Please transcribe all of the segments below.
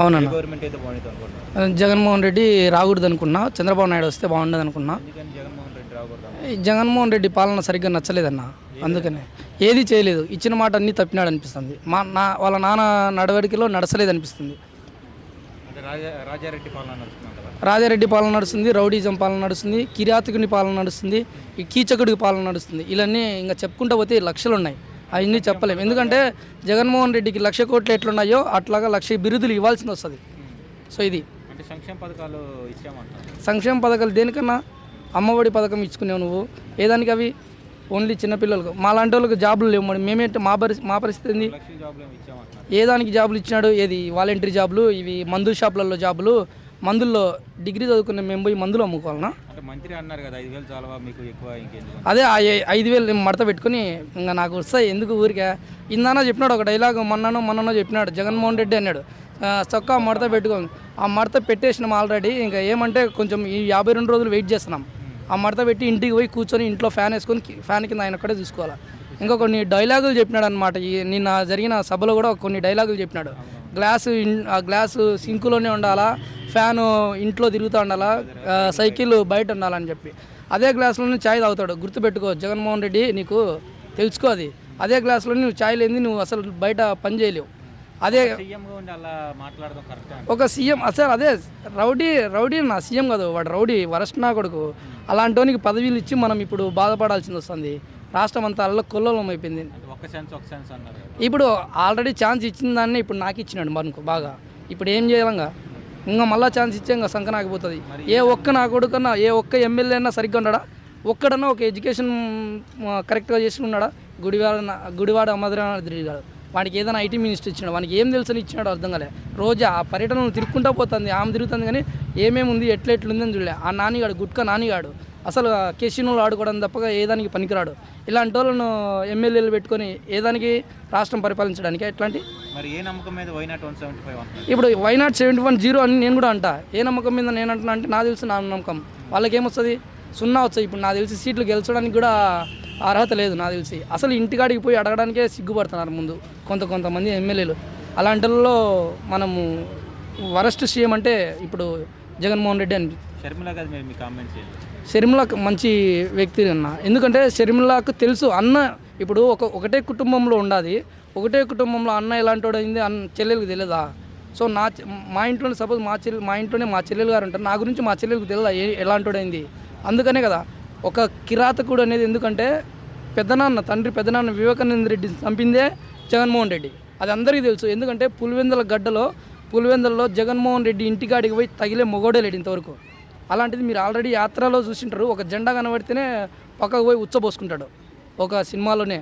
అవునన్న. జగన్మోహన్ రెడ్డి రాకూడదు అనుకున్నా చంద్రబాబు నాయుడు వస్తే బాగుండదు అనుకున్నా. జగన్మోహన్ రెడ్డి పాలన సరిగ్గా నచ్చలేదన్న. అందుకనే. ఏది చేయలేదు. ఇచ్చిన మాట అన్నీ తప్పినాడు అనిపిస్తుంది. మా నా వాళ్ళ నాన్న నడవడికలో నడసలేదు అనిపిస్తుంది. రాజారెడ్డి పాలన నడుస్తుంది రౌడీజం పాలన నడుస్తుంది కిరాతకుని పాలన నడుస్తుంది ఈ కీచకుడికి పాలన నడుస్తుంది. ఇవన్నీ ఇంకా చెప్పుకుంటూ పోతే లక్షలు ఉన్నాయి అవన్నీ చెప్పలేము ఎందుకంటే జగన్మోహన్ రెడ్డికి లక్ష కోట్లు ఎట్లున్నాయో అట్లాగా లక్ష బిరుదులు ఇవ్వాల్సింది వస్తుంది. సో ఇది. సంక్షేమ పథకాలు సంక్షేమ పథకాలు దేనికన్నా? అమ్మఒడి పథకం ఇచ్చుకునేవు నువ్వు. ఏదానికి అవి? ఓన్లీ చిన్నపిల్లలకు మా లాంటి వాళ్ళకి జాబులు లేవు మరి. మేమేంటి? మా పరి మా పరిస్థితి ఏంది? ఏ దానికి జాబులు ఇచ్చినాడు? ఏది? వాలంటరీ జాబులు ఇవి మందుల షాపులలో జాబులు మందుల్లో డిగ్రీ చదువుకునే మేము పోయి మందులు అమ్ముకోవాలనా? అంటే మంత్రి అన్నారు కదా ఐదు వేలు చాలవా మీకు ఎక్కువ ఇంకెందుకు అదే ఆ ఐదు వేలు నేను మడత పెట్టుకుని ఇంకా నాకు వస్తాయి ఎందుకు ఊరికే? ఇందానో చెప్పినాడు ఒక డైలాగ్ మొన్ననో మొన్ననో చెప్పినాడు జగన్మోహన్ రెడ్డి అన్నాడు. ఆ, చొక్కా మడత పెట్టుకో ఆ మడత పెట్టేసినాం ఆల్రెడీ ఇంకా ఏమంటే కొంచెం ఈ యాభై రెండు రోజులు వెయిట్ చేస్తున్నాం. ఆ మడత పెట్టి ఇంటికి పోయి కూర్చొని ఇంట్లో ఫ్యాన్ వేసుకొని కి- ఫ్యాన్ కింద ఆయన ఒక్కడే చూసుకోవాలి. ఇంకా కొన్ని డైలాగులు చెప్పినాడు అనమాట ఈ నిన్న జరిగిన సభలో కూడా కొన్ని డైలాగులు చెప్పినాడు. గ్లాసు ఇన్- ఆ గ్లాసు సింకులోనే ఉండాలా ఫ్యాను ఇంట్లో తిరుగుతూ ఉండాలా? సైకిల్ బయట ఉండాలని చెప్పి. అదే గ్లాసులోనే ఛాయ్ తాగుతాడు. గుర్తుపెట్టుకో జగన్మోహన్ రెడ్డి నీకు తెలుసుకో అది. అదే గ్లాసులో నువ్వు ఛాయ్ లేని నువ్వు అసలు బయట పని చేయలేవు. అదే ఒక సీఎం అసలు అదే రౌడీ రౌడీ నా సీఎం కాదు వాడు రౌడీ వరస్ట్ నా కొడుకు. అలాంటోనికి పదవీలు ఇచ్చి మనం ఇప్పుడు బాధపడాల్సింది వస్తుంది. రాష్ట్రం అంతా అల్ల కొల్లోలం అయిపోయింది. ఇప్పుడు ఆల్రెడీ ఛాన్స్ ఇచ్చిన దాన్ని ఇప్పుడు నాకు ఇచ్చినాడు మనకు బాగా. ఇప్పుడు ఏం చేయాలంగా? ఇంకా మళ్ళీ ఛాన్స్ ఇచ్చే ఇంకా సంఖ నాకపోతుంది ఏ ఒక్క నా కొడుకన్నా ఏ ఒక్క ఎమ్మెల్యే అయినా సరిగ్గా ఉండడా ఒక్కడన్నా ఒక ఎడ్యుకేషన్ కరెక్ట్గా చేసుకున్నాడా? గుడివాడ గుడివాడ అమద్రానాథ్ గారు. వాడికి ఏదైనా ఐటీ మినిస్టర్ ఇచ్చినాడు వానికి ఏం తెలుసని ఇచ్చినాడు అర్థం కాలే. రోజు ఆ పర్యటన తిరుక్కుంటా పోతుంది ఆమె తిరుగుతుంది కానీ ఏమేమి ఉంది ఎట్లా ఎట్లుందని చూడలే. ఆ నానిగాడు గుట్కా నానిగాడు. అసలు కేసీనోలు ఆడుకోవడం తప్పగా ఏదానికి పనికిరాడు. ఇలాంటి వాళ్ళను ఎమ్మెల్యేలు పెట్టుకొని ఏదానికి రాష్ట్రం పరిపాలించడానికి ఎట్లాంటి మరి ఏ నమ్మకం మీద why not one seventy five ఇప్పుడు why not seventy one zero అని నేను కూడా అంటా. ఏ నమ్మకం మీద నేను అంటున్నా అంటే నాకు తెలిసి నా నమ్మకం. వాళ్ళకి ఏమొస్తుంది సున్నా వచ్చాయి ఇప్పుడు నాకు తెలిసి సీట్లు గెలిచడానికి కూడా అర్హత లేదు నాకు తెలిసి. అసలు ఇంటికాడికి పోయి అడగడానికే సిగ్గుపడుతున్నారు ముందు కొంత కొంతమంది ఎమ్మెల్యేలు. అలాంటి వాళ్ళలో మనము వరస్ట్ సీఎం అంటే ఇప్పుడు జగన్మోహన్ రెడ్డి అని. షర్మిల గారు మీరు మీ కామెంట్స్ చేయండి. షర్మిల మంచి వ్యక్తి అన్న. ఎందుకంటే షర్మిలకు తెలుసు అన్న ఇప్పుడు ఒక ఒకటే కుటుంబంలో ఉండాది. ఒకటే కుటుంబంలో అన్న ఇలాంటి వాడు అయింది అన్న చెల్లెలకు తెలియదా సో నా మా ఇంట్లోనే సపోజ్ మా చెల్లి మా ఇంట్లోనే మా చెల్లెలు గారు ఉంటారు. నా గురించి మా చెల్లెలకు తెలియదా ఏ ఎలాంటి అయింది? అందుకనే కదా ఒక కిరాతకుడు అనేది ఎందుకంటే పెద్దనాన్న తండ్రి పెద్దనాన్న వివేకానంద రెడ్డి చంపిందే జగన్మోహన్ రెడ్డి. అది అందరికీ తెలుసు. ఎందుకంటే పులివెందుల గడ్డలో పులివెందులలో జగన్మోహన్ రెడ్డి ఇంటికాడికి పోయి తగిలే మొగోడే లేడు ఇంతవరకు. అలాంటిది మీరు ఆల్రెడీ యాత్రలో చూసింటారు. ఒక జెండా కనబడితేనే పక్కకు పోయి ఉచ్చబోసుకుంటాడు. ఒక సినిమాలోనే.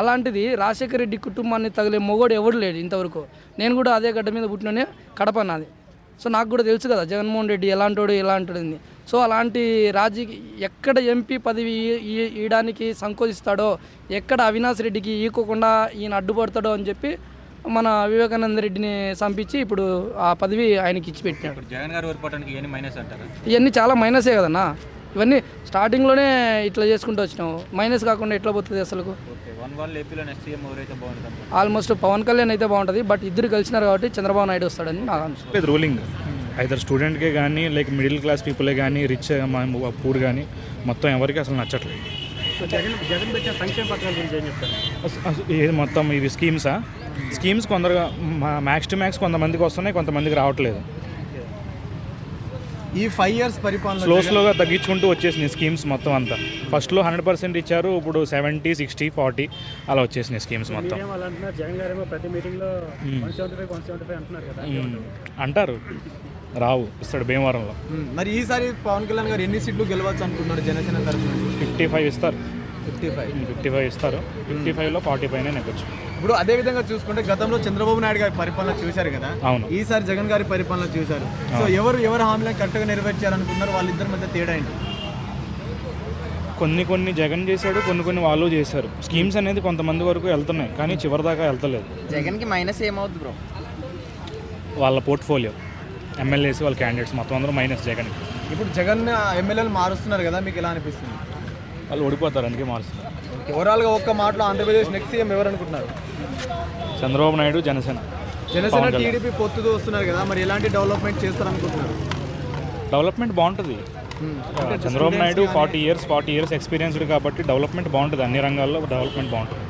అలాంటిది రాజశేఖర రెడ్డి కుటుంబాన్ని తగిలే మొగోడు ఎవడు లేడు ఇంతవరకు. నేను కూడా అదే గడ్డ మీద పుట్టిననే కడప నాది. సో నాకు కూడా తెలుసు కదా జగన్మోహన్ రెడ్డి ఎలాంటోడు ఎలాంటిది. సో అలాంటి రాజకీయ ఎక్కడ ఎంపీ పదవి ఇయడానికి సంకోచిస్తాడో ఎక్కడ అవినాష్ రెడ్డికి ఈకోకుండా ఈయన అడ్డుపడతాడో అని చెప్పి మన వివేకానంద రెడ్డిని చంపించి ఇప్పుడు ఆ పదవి ఆయనకి ఇచ్చి పెట్టినాడు జగన్ గారు ఇవన్నీ చాలా మైనసే కదన్నా. ఇవన్నీ స్టార్టింగ్లోనే ఇట్లా చేసుకుంటూ వచ్చినావు మైనస్ కాకుండా ఎట్లా పోతుంది అసలు? ఆల్మోస్ట్ పవన్ కళ్యాణ్ అయితే బాగుంటుంది బట్ ఇద్దరు కలిసినారు కాబట్టి చంద్రబాబు నాయుడు వస్తాడని నాకు అనిపిస్తుంది లేదు రూలింగ్ ఐదర్ స్టూడెంట్కే కానీ లైక్ మిడిల్ క్లాస్ పీపులే కానీ రిచ్ పూర్ కానీ మొత్తం ఎవరికి అసలు నచ్చట్లేదు. ఇది మొత్తం ఇవి స్కీమ్సా స్కీమ్స్ కొందరుగా మ్యాక్స్ టు మ్యాక్స్ కొంతమందికి వస్తున్నాయి కొంతమందికి రావట్లేదు. ఈ ఫైవ్ ఇయర్స్ పరిపాలన స్లో స్లోగా తగ్గించుకుంటూ వచ్చేసినాయి స్కీమ్స్ మొత్తం అంతా. ఫస్ట్లో హండ్రెడ్ పర్సెంట్ ఇచ్చారు ఇప్పుడు సెవెంటీ సిక్స్టీ ఫార్టీ అలా వచ్చేసినాయి స్కీమ్స్ మొత్తం. అంటారు. రావు ఇస్తాడు భీమవరంలో. మరి ఈసారి పవన్ కళ్యాణ్ గారు ఎన్ని సీట్లు గెలవచ్చు అనుకుంటున్నారు జనసేన తరఫున? ఫిఫ్టీ ఫైవ్ ఇస్తారు. Fifty five. ఫిఫ్టీ ఫైవ్ ఇస్తారు. ఫిఫ్టీ ఫైవ్లో ఫార్టీ పైన నెగ్గొచ్చు. ఇప్పుడు అదే విధంగా చూసుకుంటే గతంలో చంద్రబాబు నాయుడు గారి పరిపాలన చూశారు కదా? అవును. ఈసారి జగన్ గారి పరిపాలన చూశారు. సో ఎవరు ఎవరు హామీలను కరెక్ట్గా నెరవేర్చారనుకున్నారు వాళ్ళిద్దరి మధ్య తేడా ఏంటి? కొన్ని కొన్ని జగన్ చేశాడు కొన్ని కొన్ని వాళ్ళు చేశారు. స్కీమ్స్ అనేది కొంతమంది వరకు వెళ్తున్నాయి కానీ చివరిదాకా వెళ్తలేదు. జగన్కి మైనస్ ఏమవుద్ది బ్రో? వాళ్ళ పోర్ట్ఫోలియో. ఎమ్మెల్యేస్ వాళ్ళ క్యాండిడేట్స్ మొత్తం అందరూ మైనస్ జగన్ ఇప్పుడు జగన్ ఎమ్మెల్యేలు మారుస్తున్నారు కదా మీకు ఎలా అనిపిస్తుంది? వాళ్ళు ఓడిపోతారు అందుకే మారుస్తారు ఓవరాల్గా ఒక్క మాటలో ఆంధ్రప్రదేశ్ నెక్స్ట్ సీఎం ఎవరు అనుకుంటున్నారు చంద్రబాబు నాయుడు జనసేన. జనసేన. టీడీపీ పొత్తుతో వస్తున్నారు కదా మరి ఎలాంటి డెవలప్మెంట్ చేస్తారనుకుంటున్నారు? డెవలప్మెంట్ బాగుంటుంది. Chandrababu Naidu forty years forty years experienced కాబట్టి డెవలప్మెంట్ బాగుంటుంది. అన్ని రంగాల్లో డెవలప్మెంట్ బాగుంటుంది.